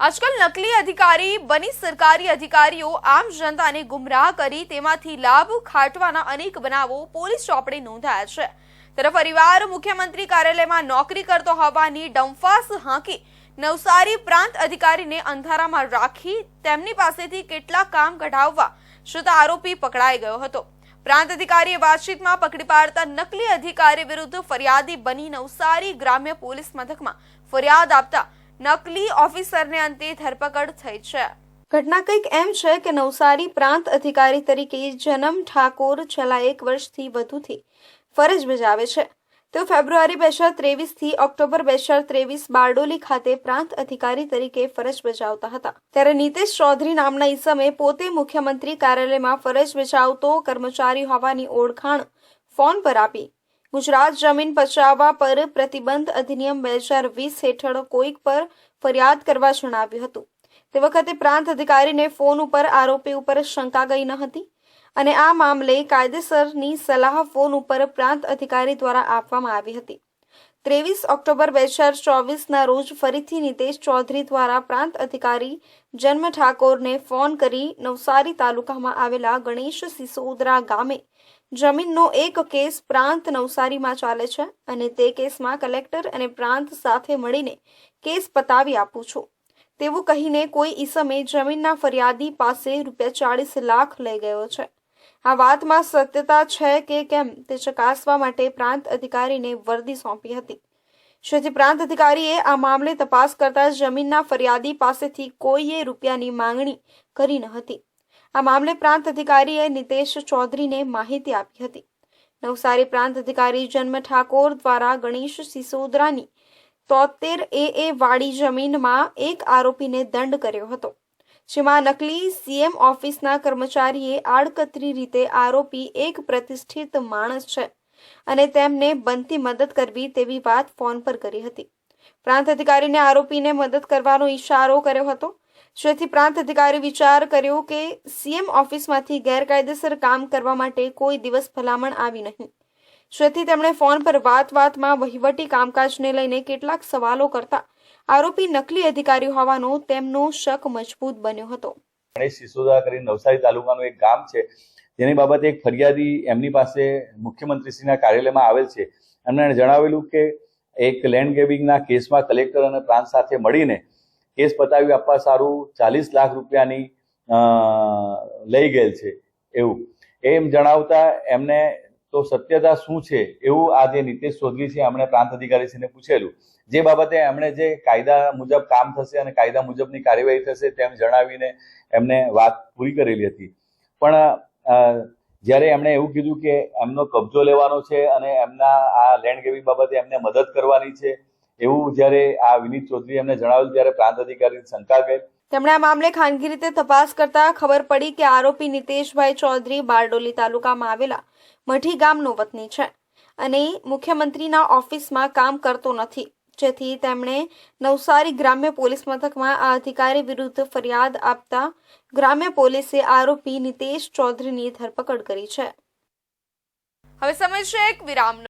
આજકાલ નકલી અધિકારી, બની સરકારી અધિકારીઓ, આમ જનતાને ગુમરાહ કરી તેમાંથી લાભ ખાટવાના અનેક બનાવો પોલીસ ચોપડે નોંધાયા છે. ત્યારે પરિવાર, મુખ્યમંત્રી કાર્યાલયમાં નોકરી કરતો હોવાની ડંફાસ હાંકી નવસારી પ્રાંત અધિકારીને અંધારામાં રાખી તેમની પાસેથી કેટલા કામ કઢાવવા છતાં આરોપી પકડાઈ ગયો હતો. પ્રાંત અધિકારીએ વાતચીતમાં પકડી પાડતા નકલી અધિકારી વિરુદ્ધ ફરિયાદી બની નવસારી ગ્રામ્ય પોલીસ મથકમાં ફરિયાદ આપતા નકલી ઓફિસરને અંતે ધરપકડ થઈ છે. ઘટના કંઈક એમ છે કે નવસારી પ્રાંત અધિકારી તરીકે જનમ ઠાકોર છેલ્લા એક વર્ષથી વધુથી ફરજ બજાવે છે. તેઓ ફેબ્રુઆરી બે હજાર ત્રેવીસથી ઓક્ટોબર બે હજાર ત્રેવીસ બારડોલી ખાતે પ્રાંત અધિકારી તરીકે ફરજ બજાવતા હતા. ત્યારે નીતેશ ચૌધરી નામના ઈસમે પોતે મુખ્યમંત્રી કાર્યાલયમાં ફરજ બજાવતો કર્મચારી હોવાની ઓળખાણ ફોન પર આપી ગુજરાત જમીન પચાવવા પર પ્રતિબંધ અધિનિયમ બે હજાર વીસ હેઠળ કોઈક પર ફરિયાદ કરવા જણાવ્યું હતું. તે વખતે પ્રાંત અધિકારીને ફોન ઉપર આરોપી ઉપર શંકા ગઈ ન હતી અને આ મામલે કાયદેસરની સલાહ ફોન ઉપર પ્રાંત અધિકારી દ્વારા આપવામાં આવી હતી. ત્રેવીસ ઓક્ટોબર બે હજાર ચોવીસના રોજ ફરીથી નિતેશ ચૌધરી દ્વારા પ્રાંત અધિકારી જન્મ ઠાકોરને ફોન કરી નવસારી તાલુકામાં આવેલા ગણેશ સિસોદરા ગામે જમીનનો એક કેસ પ્રાંત નવસારીમાં ચાલે છે અને તે કેસમાં કલેક્ટર અને પ્રાંત સાથે મળીને કેસ પતાવી આપું છું. તેવું કહીને કોઈ ઈસમે જમીનના ફરિયાદી પાસે રૂપિયા ચાળીસ લાખ લઈ ગયો છે. આ વાતમાં સત્યતા છે કે કેમ તે ચકાસવા માટે પ્રાંત અધિકારીને વર્દી સોંપી હતી. જેથી પ્રાંત અધિકારીએ આ મામલે તપાસ કરતા જમીનના ફરિયાદી પાસેથી કોઈએ રૂપિયાની માંગણી કરી ન હતી. આ મામલે પ્રાંત અધિકારીએ નિતેશ ચૌધરીને માહિતી આપી હતી. નવસારી પ્રાંત અધિકારી જન્મ ઠાકોર દ્વારા ગણેશ સિસોદરાની તોતેર એ એ વાડી જમીનમાં એક આરોપીને દંડ કર્યો હતો. જેમાં નકલી સીએમ ઓફિસના કર્મચારીએ આડકતરી રીતે આરોપી એક પ્રતિષ્ઠિત માણસ છે અને તેમને બનતી મદદ કરવી તેવી વાત ફોન પર કરી હતી. પ્રાંત અધિકારીને આરોપીને મદદ કરવાનો ઈશારો કર્યો હતો જેથી પ્રાંત અધિકારી વિચાર કર્યો કે સીએમ ઓફિસમાંથી ગેરકાયદેસર કામ કરવા માટે કોઈ દિવસ ભલામણ આવી નહીં. જેથી તેમણે ફોન પર વાત વાતમાં વહીવટી કામકાજને લઈને કેટલાક સવાલો કરતા આરોપી નકલી અધિકારી હોવાનો તેમનો શક મજબૂત બન્યો હતો. ગણેશ સિસોદા કરી નવસારી તાલુકાનું એક ગામ છે. જેની બાબતે એક ફરિયાદી એમની પાસે મુખ્યમંત્રીશ્રીના કાર્યાલયમાં આવેલ છે. એમણે જણાવેલું કે એક લેન્ડ ગ્રેબિંગના કેસમાં કલેક્ટર અને પ્રાંત સાથે મળીને કેસ પતાવી આપવા સારું ચાલીસ લાખ રૂપિયાની લઈ ગયેલ છે એવું. એમ જણાવતા એમને તો સત્યતા શું છે એવું આ જે નિતેશ ચૌધરી છે, એમણે પ્રાંત અધિકારીશ્રીને પૂછેલું. જે બાબતે એમણે જે કાયદા મુજબ કામ થશે અને કાયદા મુજબની કાર્યવાહી થશે તેમ જણાવીને એમને વાત પૂરી કરેલી હતી. પણ જ્યારે એમણે એવું કીધું કે એમનો કબજો લેવાનો છે અને એમના આ લેન્ડ ગ્રેબિંગ બાબતે એમને મદદ કરવાની છે એવું જ્યારે આ વિનીત ચૌધરી એમને જણાવ્યું ત્યારે પ્રાંત અધિકારી શંકા ગઈ. તેમણે આ મામલે ખાનગી રીતે તપાસ કરતા ખબર પડી કે આરોપી નિતેશભાઈ ચૌધરી બારડોલી તાલુકામાં આવેલા મઠી ગામનો વતની છે અને મુખ્યમંત્રીના ઓફિસમાં કામ કરતો નથી. જેથી તેમણે નવસારી ગ્રામ્ય પોલીસ મથકમાં આ અધિકારી વિરુદ્ધ ફરિયાદ આપતા ગ્રામ્ય પોલીસે આરોપી નિતેશ ચૌધરીની ધરપકડ કરી છે. હવે સમય છે એક વિરામનો.